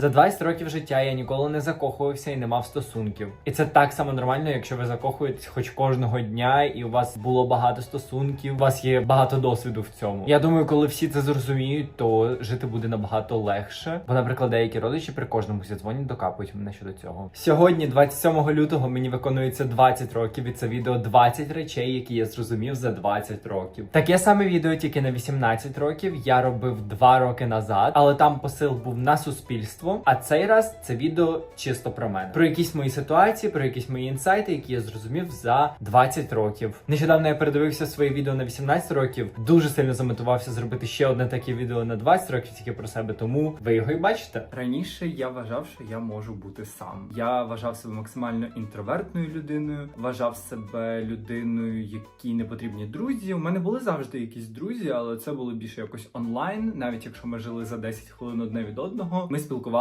За 20 років життя я ніколи не закохувався і не мав стосунків. І це так само нормально, якщо ви закохуєтесь хоч кожного дня, і у вас було багато стосунків, у вас є багато досвіду в цьому. Я думаю, коли всі це зрозуміють, то жити буде набагато легше. Бо, наприклад, деякі родичі при кожному зідзвоні докапують мене щодо цього. Сьогодні, 27 лютого, мені виконується 20 років, і це відео 20 речей, які я зрозумів за 20 років. Таке саме відео, тільки на 18 років. Я робив 2 роки назад, але там посил був на суспільство. А цей раз це відео чисто про мене, про якісь мої ситуації, про якісь мої інсайти, які я зрозумів за 20 років. Нещодавно я передивився своє відео на 18 років. Дуже сильно замотивувався зробити ще одне таке відео на 20 років, тільки про себе. Тому ви його і бачите. Раніше я вважав, що я можу бути сам. Я вважав себе максимально інтровертною людиною, вважав себе людиною, якій не потрібні друзі. У мене були завжди якісь друзі, але це було більше якось онлайн. Навіть якщо ми жили за 10 хвилин одне від одного, ми спілкувалися